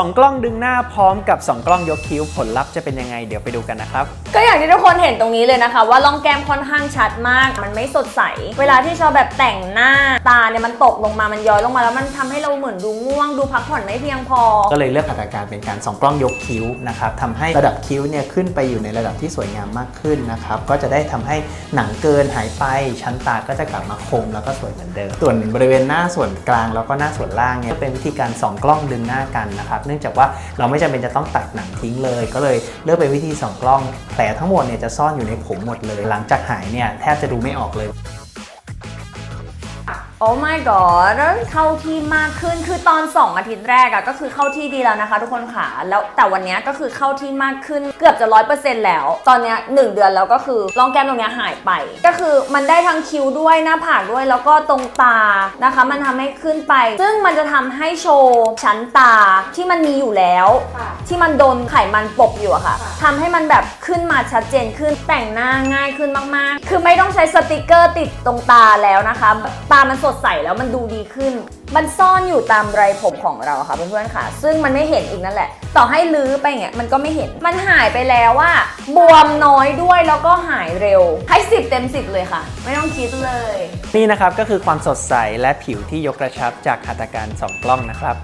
2 กล้องดึงหน้าพร้อมกับ 2 กล้องยกคิ้วผลลัพธ์จะเป็นยังไงเดี๋ยวไปดูกันนะครับ ก็อย่างที่ทุกคนเห็นตรงนี้เลยนะคะ ว่าร่องแก้มค่อนข้างชัดมาก มันไม่สดใส เวลาที่ชอบแบบแต่งหน้าตาเนี่ยมันตกลงมามันย้อยลงมาแล้วมันทำให้เราเหมือนดูง่วงดูพักผ่อนไม่เพียงพอ ก็เลยเลือกหัตถการเป็นการส่องกล้องยกคิ้วนะครับทำให้ระดับคิ้วเนี่ยขึ้นไปอยู่ในระดับที่สวยงามมากขึ้นนะครับก็จะได้ทำให้หนังเกินหายไปชั้นตาก็จะกลับมาคมแล้วก็สวยเหมือนเดิมส่วนบริเวณหน้าส่วนกลางแล้วก็หน้าส่วนล่างเนี่ยก็เป็นวิธีการส่องกล้องดึงหน้ากันนะครับเนื่องจากว่าเราไม่จำเป็นจะต้องตัดหนังทิ้งเลย ก็เลยเลือกเป็นวิธีสองกล้องแต่ทั้งหมดเนี่ยจะซ่อนอยู่ในผมหมดเลย หลังจากหายเนี่ยแทบจะดูไม่ออกเลย โอ้ my god เข้าที่มากขึ้นคือตอน 2 อาทิตย์แรกอะก็คือเข้าที่ดีแล้วนะคะ ทุกคนค่ะแล้วแต่วันเนี้ยก็คือเข้าที่มากขึ้นเกือบจะร้อยเปอร์เซ็นต์แล้ว ตอนเนี้ยหนึ่งเดือนแล้วก็คือร่องแก้มตรงเนี้ยหายไป ก็คือมันได้ทั้งคิ้วด้วยหน้าผากด้วยแล้วก็ตรงตานะคะ มันทำให้ขึ้นไป ซึ่งมันจะทำให้โชว์ชั้นตาที่มันมีอยู่แล้ว ที่มันโดนไขมันปกอยู่อะค่ะทำให้มันแบบขึ้นมาชัดเจนขึ้นแต่งหน้าง่ายขึ้นมากๆ คือไม่ต้องใช้สติกเกอร์ติดตรงตาแล้วนะคะ ตามันสดใสแล้วมันดูดีขึ้น มันซ่อนอยู่ตามไรผมของเราค่ะเพื่อนๆค่ะ ซึ่งมันไม่เห็นอีกนั่นแหละ ต่อให้ลื้อไปเงี้ยมันก็ไม่เห็น มันหายไปแล้วว่าบวมน้อยด้วยแล้วก็หายเร็ว ให้ 10 เต็ม 10 เลยค่ะ ไม่ต้องคิดเลย นี่นะครับก็คือความสดใสและผิวที่ยกกระชับจากหัตถการสองกล้องนะครับ